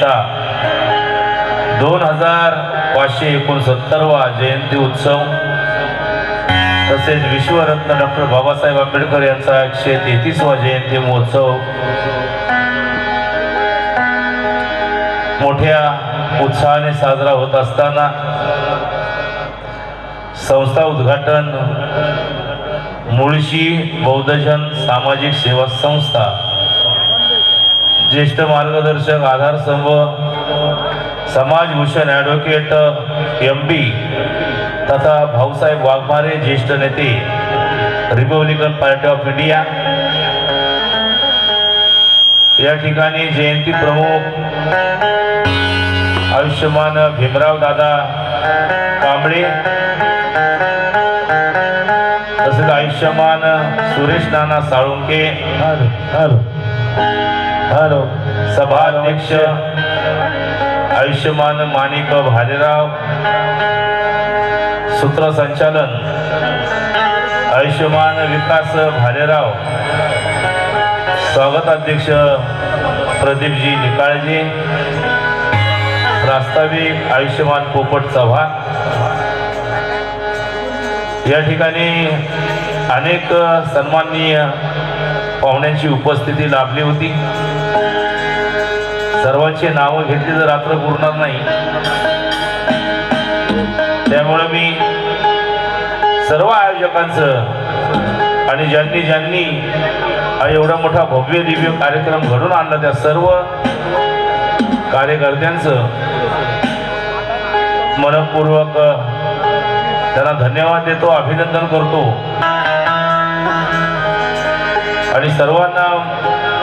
यांचा दोन हजार पाचशे एकोणसत्तरवा जयंती उत्सव तसेच विश्वरत्न डॉक्टर बाबासाहेब आंबेडकर यांचा एकशे तेहतीसवा जयंती महोत्सव मोठ्या उत्साहाने साजरा होत असताना संस्था उद्घाटन मुळशी बौद्धजन सामाजिक सेवा संस्था ज्येष्ठ मार्गदर्शक आधारस्तंभ समाजभूषण ॲडव्होकेट एम बी तथा भाऊसाहेब वाघमारे ज्येष्ठ नेते रिपब्लिकन पार्टी ऑफ इंडिया या ठिकाणी जयंती प्रमुख आयुष्यमान भीमराव दादा कांबळे तसेच आयुष्यमान सुरेश नाना साळुंके हॅलो सभाध्यक्ष आयुष्यमान माणिक भालेराव सूत्रसंचालन आयुष्यमान विकास भालेराव स्वागत अध्यक्ष प्रदीपजी निकाळजी प्रास्ताविक आयुष्यमान पोपट चव्हाण. या ठिकाणी अनेक सन्माननीय पाहुण्यांची उपस्थिती लाभली होती. सर्वांची नावं घेतली तर रात्र पुरणार नाही. त्यामुळे मी सर्व आयोजकांचं आणि ज्यांनी ज्यांनी हा एवढा मोठा भव्य दिव्य कार्यक्रम घडून आणला त्या सर्व कार्यकर्त्यांचं मनपूर्वक त्यांना धन्यवाद देतो अभिनंदन करतो. आणि सर्वांना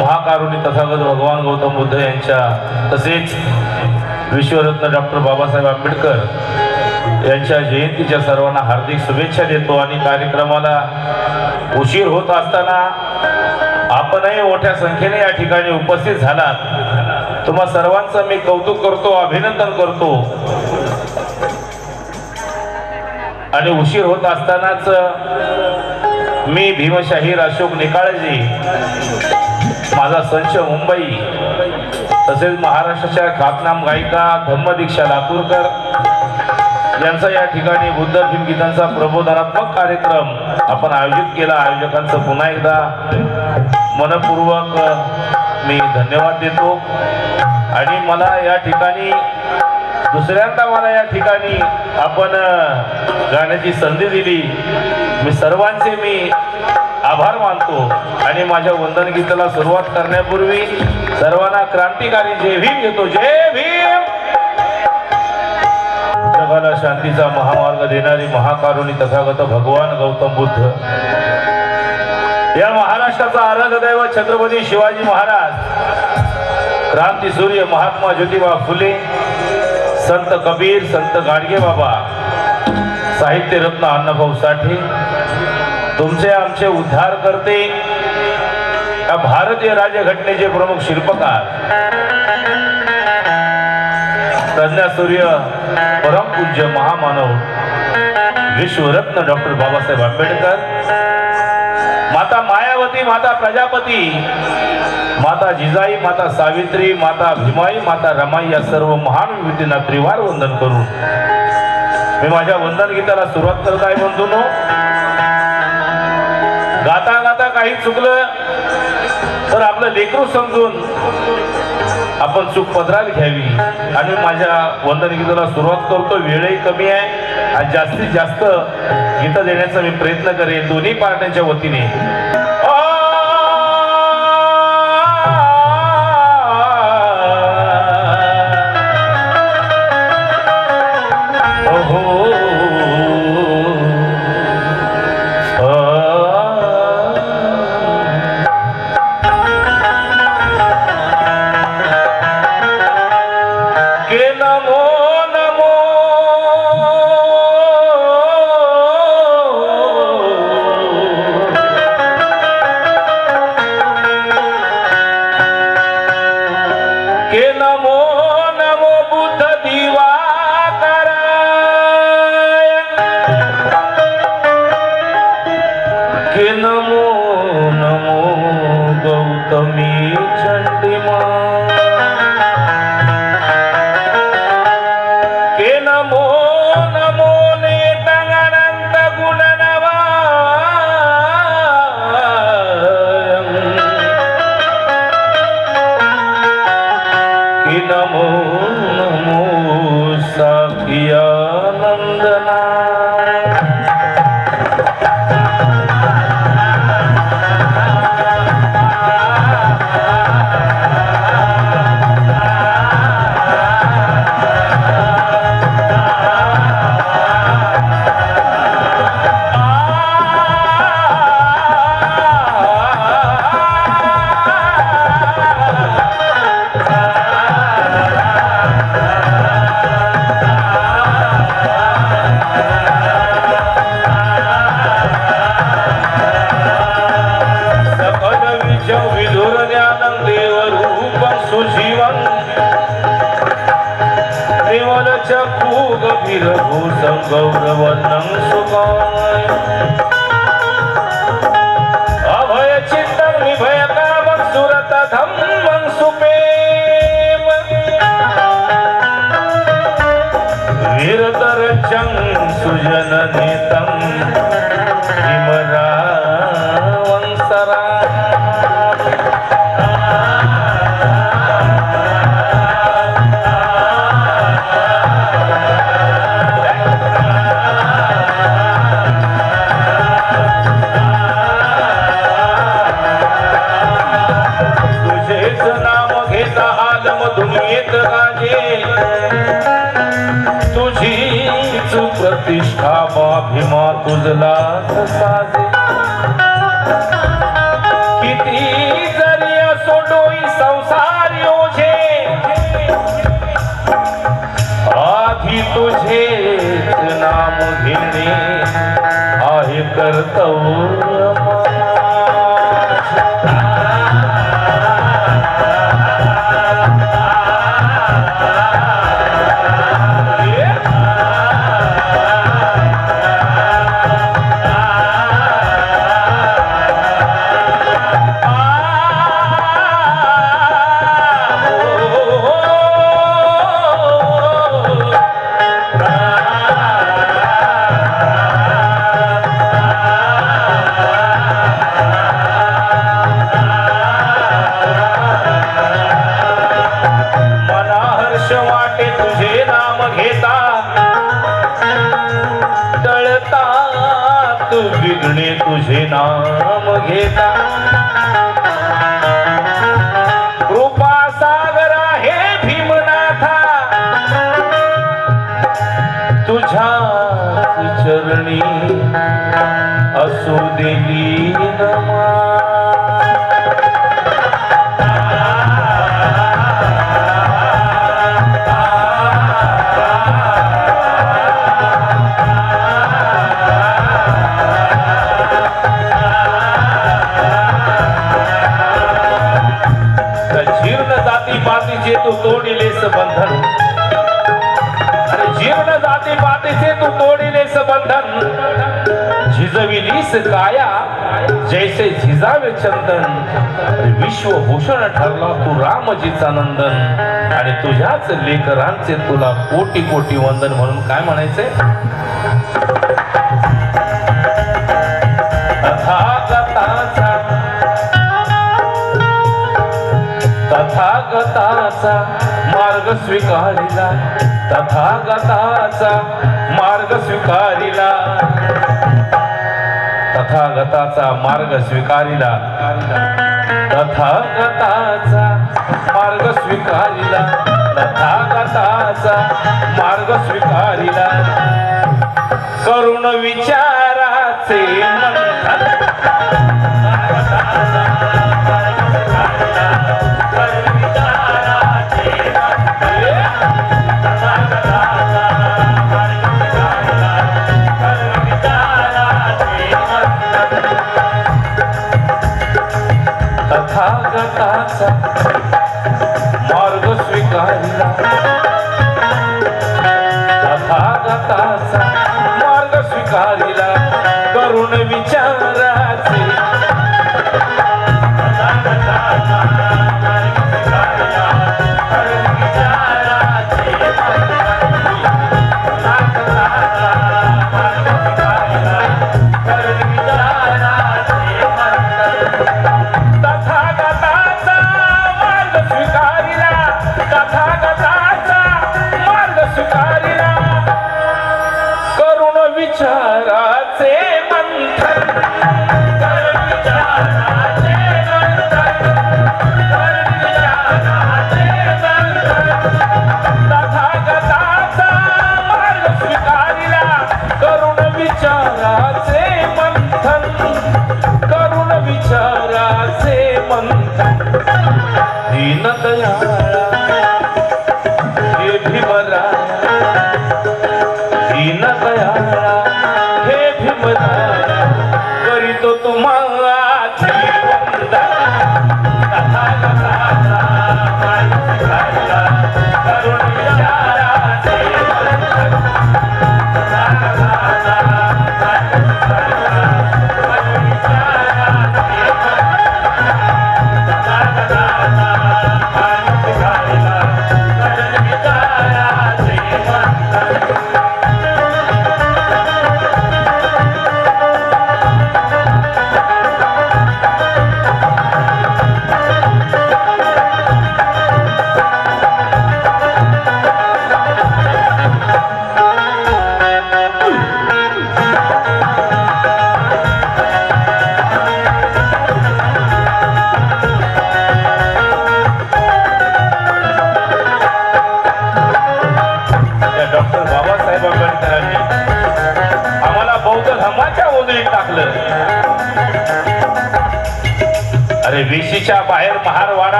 महाकारुणी तथागत भगवान गौतम बुद्ध यांच्या तसेच विश्वरत्न डॉक्टर बाबासाहेब आंबेडकर यांच्या जयंतीच्या सर्वांना हार्दिक शुभेच्छा देतो आणि कार्यक्रमाला उशीर होत असताना आपणही मोठ्या संख्येने या ठिकाणी उपस्थित झालात. तुम्हा सर्वांचं मी कौतुक करतो अभिनंदन करतो. आणि उशीर होत असतानाच मी भीमशाहीर अशोक निकाळजी माझा संच मुंबई तसेच महाराष्ट्राच्या ख्यातनाम गायिका धम्मदीक्षा लातूरकर यांचा या ठिकाणी बुद्ध भीमगीतांचा प्रबोधनात्मक कार्यक्रम आपण आयोजित केला. आयोजकांचं पुन्हा एकदा मनपूर्वक मी धन्यवाद देतो. आणि मला या ठिकाणी दुसऱ्यांदा मला या ठिकाणी आपण गाण्याची संधी दिली. मी सर्वांचे मी आभार मानतो. आणि माझ्या वंदन गीताला सुरुवात करण्यापूर्वी सर्वांना क्रांतिकारी जय भीम घेतो जय भीम! जगाला शांतीचा महामार्ग देणारी महाकारुणी तथागत भगवान गौतम बुद्ध. या महाराष्ट्राचा आराध्य दैव छत्रपती शिवाजी महाराज. क्रांती सूर्य महात्मा ज्योतिबा फुले संत कबीर संत गाडगे बाबा साहित्य रत्न अण्णाभाऊ साठे तुमचे आमचे उद्धार करते या भारतीय राज्यघटनेचे प्रमुख शिल्पकार? प्रज्ञा सूर्य परमपूज्य महामानव विश्वरत्न डॉक्टर बाबासाहेब आंबेडकर माता मायावती माता प्रजापती माता जिजाई माता सावित्री माता भीमाई माता रमाई या सर्व महान विभूतींना त्रिवार वंदन करून मी माझ्या वंदन गीताला सुरुवात करत आहे म्हणतो गाता गाता काही चुकलं तर आपलं लेकरू समजून आपण चूक पदरात घ्यावी. आणि माझ्या वंदन गीताला सुरुवात करतो वेळही कमी आहे आणि जास्तीत जास्त गीतं देण्याचा मी प्रयत्न करेन दोन्ही पार्ट्यांच्या वतीने. हो নামো विरभूषं गौरवन्नं सुखाय। घेणे. आहे कर्तव्य. असू देली जाती तू तोडिलेस बंधन अरे जीर्ण जाती पातीचे तू तोड झिजविलीस काया जैसे झिजावे चंदन. अरे विश्वभूषण ठरला तू रामजीचा नंदन. आणि तुझ्याच लेकरांचे तुला कोटी कोटी वंदन म्हणून काय म्हणायचे तथागताचा मार्ग स्वीकारिला. तथागताचा मार्ग स्वीकारिला. तथागताचा मार्ग स्वीकारिला. तथागताचा मार्ग स्वीकारिला. तथागताचा मार्ग स्वीकारिला. करुण विचाराचे मंथन. स्वीकारिला मार्ग स्वीकारिला करून विचार विचाराचे मंथन करुण विचाराचे मंथन. दीनदया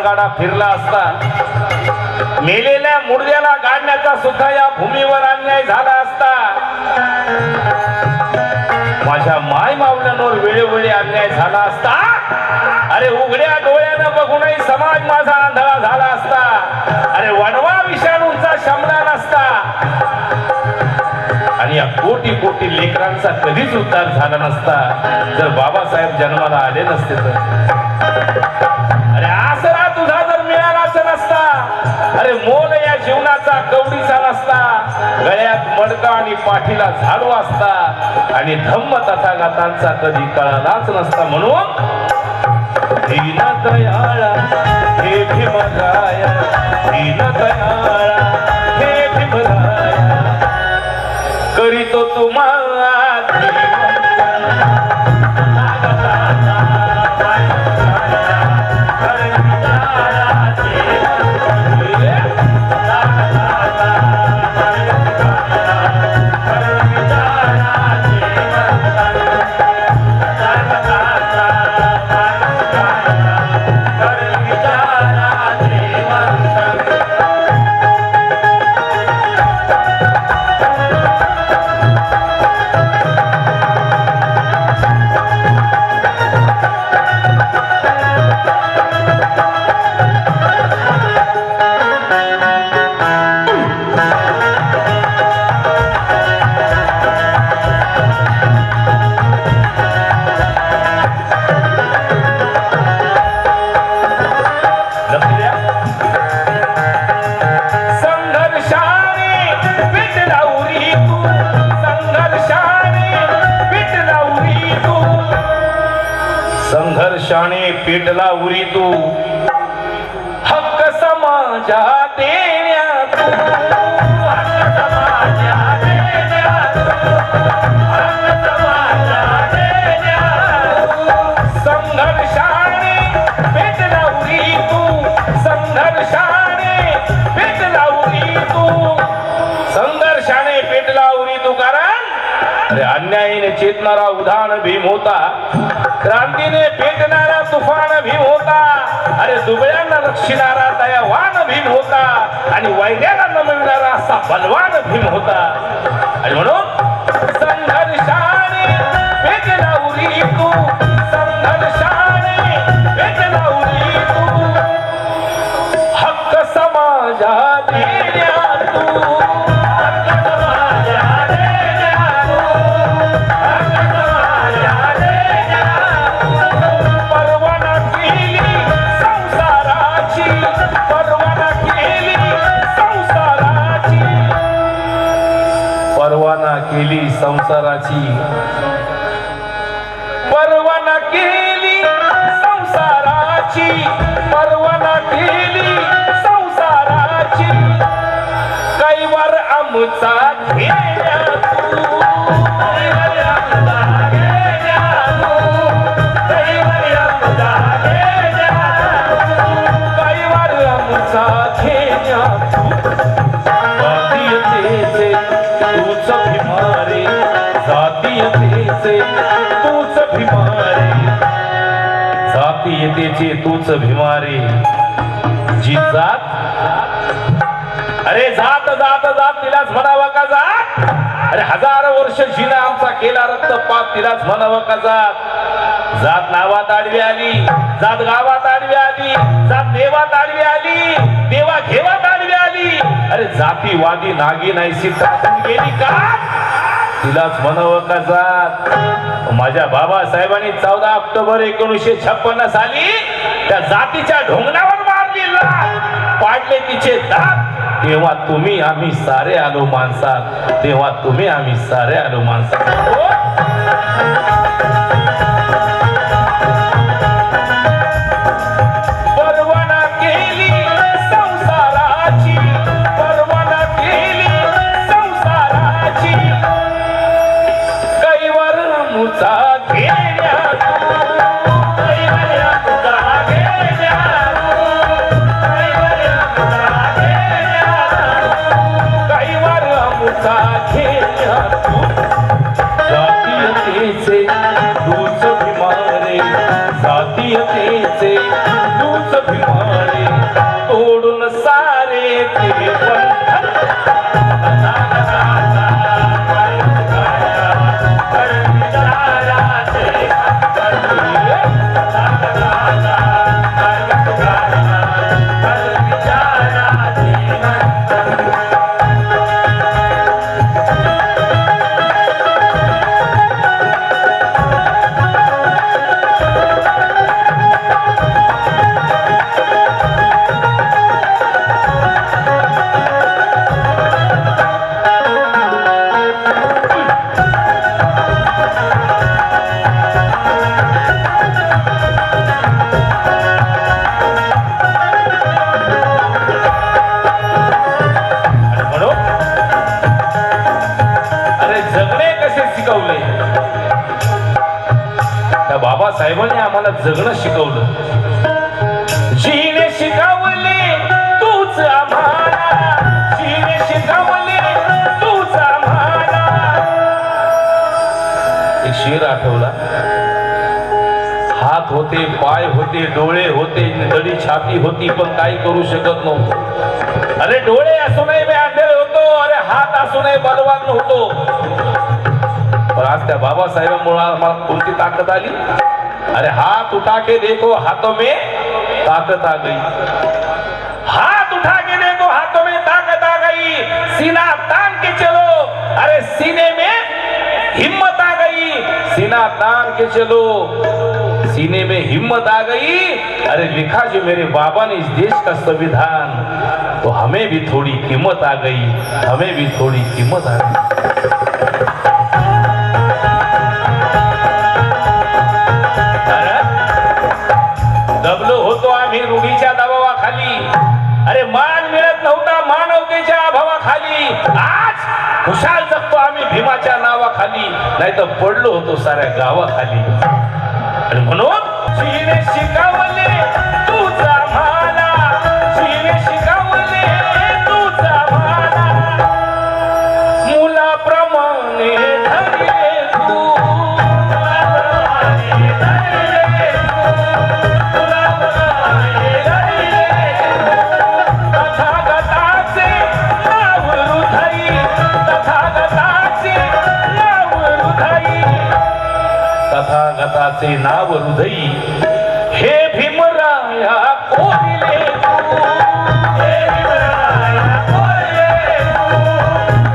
रणगाडा फिरला असता मेलेल्या मुर्द्याला गाडण्याचा सुद्धा या भूमीवर अन्याय झाला असता. माझ्या माय मावल्यांवर वेळोवेळी अन्याय झाला असता. अरे उघड्या डोळ्यानं बघूनही समाज माझा आंधळा झाला असता. अरे वणवा विषाणूंचा शमला नसता. आणि या कोटी कोटी लेकरांचा कधीच उद्धार झाला नसता. जर बाबासाहेब जन्माला आले नसते तर. जीवनाचा कवडीचा नसता गळ्यात मडका आणि पाठीला झाडू असता आणि धम्म तथागतांचा कधी कळालाच नसता म्हणून दीन दयाळा हे भीमराया दीन दयाळा हे भीमराया. करीतो तुम्हाला पेटला उरी तू. कारण अरे अन्यायीने चेतणारा उदाहरण भीम होता. क्रांतीने अरे दुबळ्यांना रक्षिणारा दयावान भीम होता आणि वैद्याला नमविणारा असा बलवान भीम होता. आणि म्हणून संघर्षाने उरी तू. संघर्षाने उरी तू. हक्क समाजा तू. संसाराची परवाना केली संसाराची. परवाना केली संसाराची. कैवार आमचा घेण्या जातीयतेचे तूच भिमारी. जी जात? अरे जात जात जात तिलाच म्हणावं का जात? अरे हजार वर्ष जिना आमचा केला रक्तपात तिलाच म्हणावं का जात? जात नावात आडवी आली जात गावात आडवी आली जात देवात आडवी आली देवा घेवात आडवी आली. अरे जातीवादी नागी नाही सिद्धातून गेली का? तिलाच म्हणावं का जात? माझ्या बाबासाहेबांनी चौदा ऑक्टोबर एकोणीसशे छप्पन्न साली त्या जातीच्या ढोंगणावर मारली पाडले तिचे दात. तेव्हा तुम्ही आम्ही सारे आलो माणसात. तेव्हा तुम्ही आम्ही सारे आलो माणसात. हो! होते डोळे होते निदडी छाती होती पण काही करू शकत नव्हतो. अरे डोळे असूनही मी अंधेर होतो. अरे हात असूनही बलवान नव्हतो पण आज त्या बाबासाहेबांमुळे आम्हाला कोणती ताकद आली? अरे हात उठा के देखो हाथों में ताकत आ गई. हाथ उठा के देखो हाथों में ताकत आ गई. सीना तान के चलो. अरे सीने में हिम्मत आ गई. सीना तान के चलो. सीने में हिम्मत आ गई। अरे लिखा जो मेरे बाबा ने इस देश का संविधान तो हमें भी थोड़ी कीमत आ गई हमें भी थोड़ी कीमत आ गई। दबलो होतो आम्ही रुगीच्या दबावाखाली। अरे मान मिळत नव्हता मानवतेच्या अभावाखाली। आज खुशाल जगतो आम्ही भीमाच्या नावाखाली नाही तर पडलो होतो साऱ्या गावाखाली। आणि म्हणून शिने तथागताचे नाव हृदयी हे भीमराया कोरिले हे भीमराया कोरिले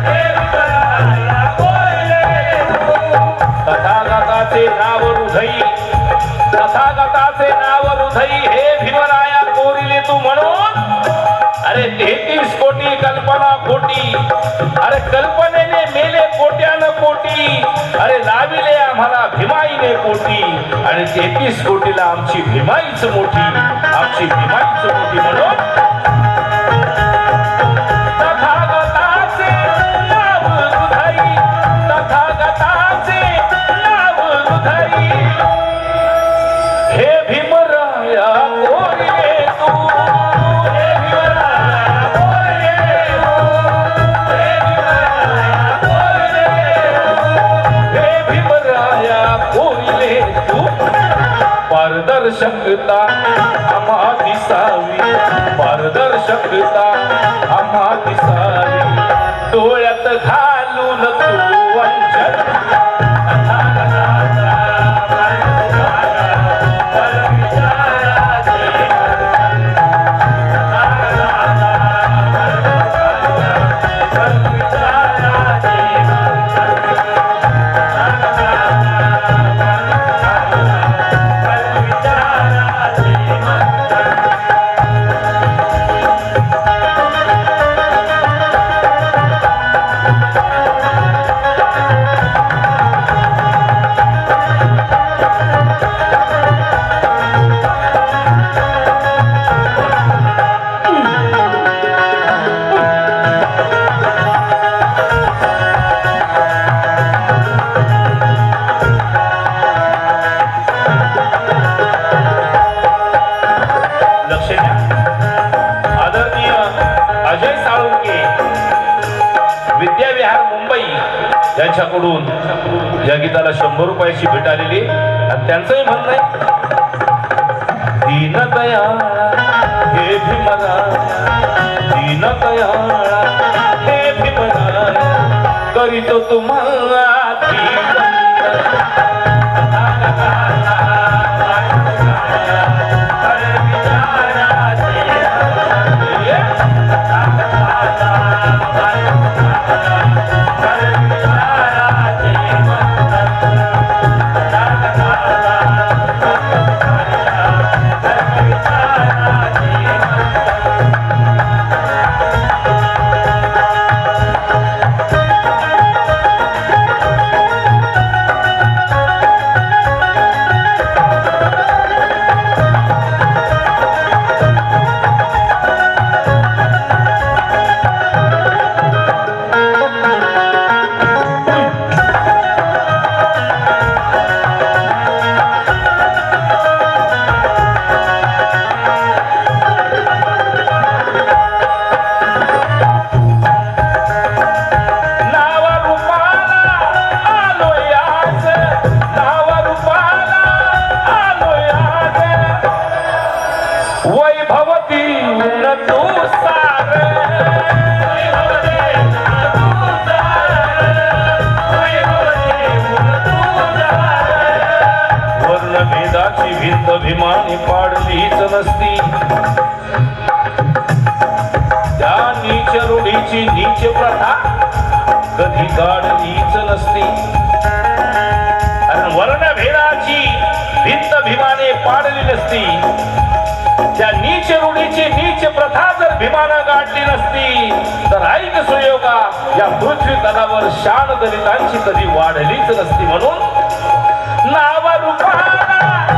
हे भीमराया कोरिले तथागताचे नाव हृदयी तथागताचे नाव हृदयी हे भीमराया कोरिले तू म्हणून. अरे तेहतीस कोटी कल्पना खोटी. अरे कल्पनेने मेले कोट्यान कोटी. अरे लाविले आम्हाला भीमाईने कोटी आणि तेहतीस कोटीला आमची भीमाईच मोठी आमची भीमाईच मोठी म्हणून पारदर्शकता आम्हा दिसावी. पारदर्शकता आम्हा दिसावी. डोळ्यात घालून तू वंचन. झालेली आणि त्यांचंही म्हणणं आहे दीनदयाळा हे भीमरा दीनदयाळा हे भीमला करीतो तुम्हाला नीच जर भीमानं गाठली नसती तर ऐक सुयोगा या पृथ्वी तलावर शान दलितांची कधी वाढलीच नसती म्हणून नाव रूपाला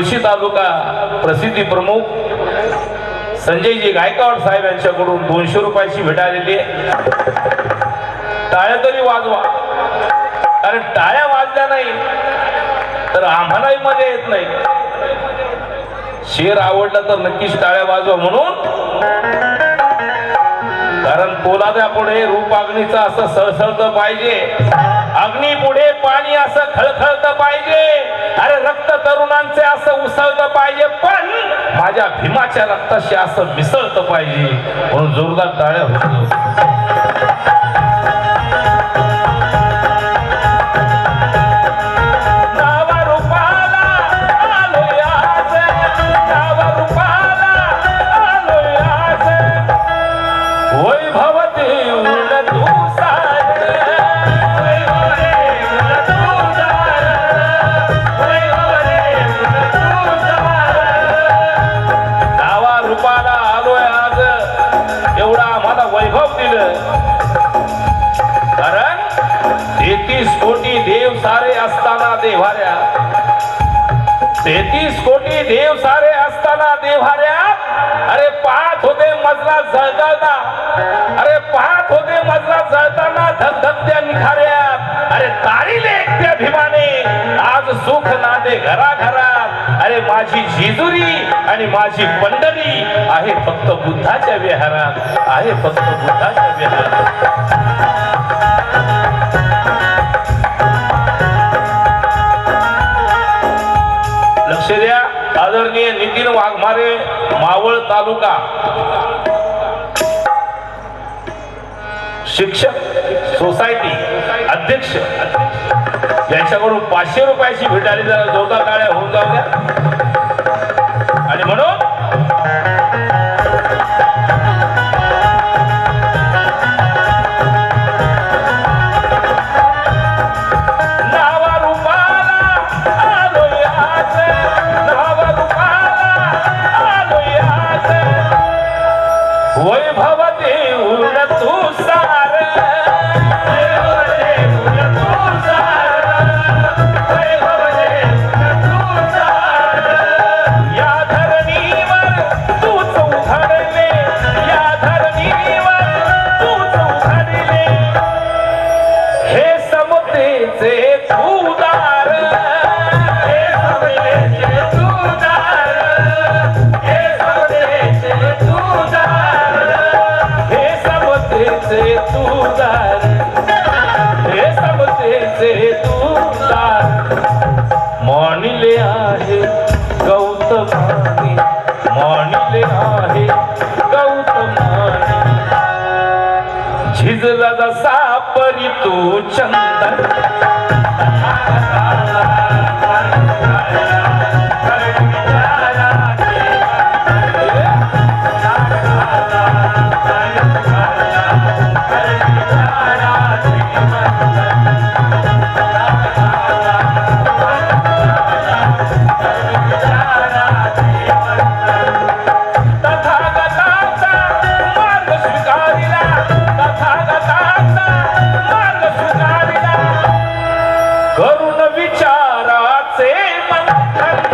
मुळशी तालुका प्रसिद्धी प्रमुख संजयजी गायकवाड साहेब यांच्याकडून दोनशे रुपयाची भेट आलेली आहे. टाळ्या तरी वाजवा. कारण टाळ्या वाजल्या नाही तर आम्हालाही मजा येत नाही. शेर आवडला तर नक्कीच टाळ्या वाजवा म्हणून. कारण पोलाद्या पुढे रूप अग्नीचा असं सळसळत पाहिजे. अग्नी पुढे पाणी असं खळखळतं पाहिजे. अरे रक्त तरुणांचे असं उसळतं पाहिजे पण माझ्या भीमाच्या रक्ताशी असं मिसळतं पाहिजे. म्हणून जोरदार टाळ्या होत तेहतीस कोटी देव सारे असताना देवाऱ्या तेहतीस कोटी देव सारे असताना देवाऱ्या अरे पाहत होते मजला जळताना. अरे पाहत होते मजला जळताना धगधगत्या निखाऱ्या. अरे तारीले एकट्या अभिमाने. आज सुख नांदे घराघरात. अरे माझी जिजुरी आणि माझी पंढरी आहे फक्त बुद्धाच्या विहारात. आहे फक्त बुद्धाच्या विहारात. आदरणीय नितीन वाघमारे मावळ तालुका. शिक्षक सोसायटी अध्यक्ष. यांच्याकडून पाचशे रुपयाची भेटायला जरा जोता काळ्या होऊन जाऊ द्या. आणि म्हणून से समतेचे तुदार हे समतेचे तुदार मानिले आहे गौतमाने। मानिले आहे गौतमानी। झिजला जसा परी तू चंदन। मंथन करुण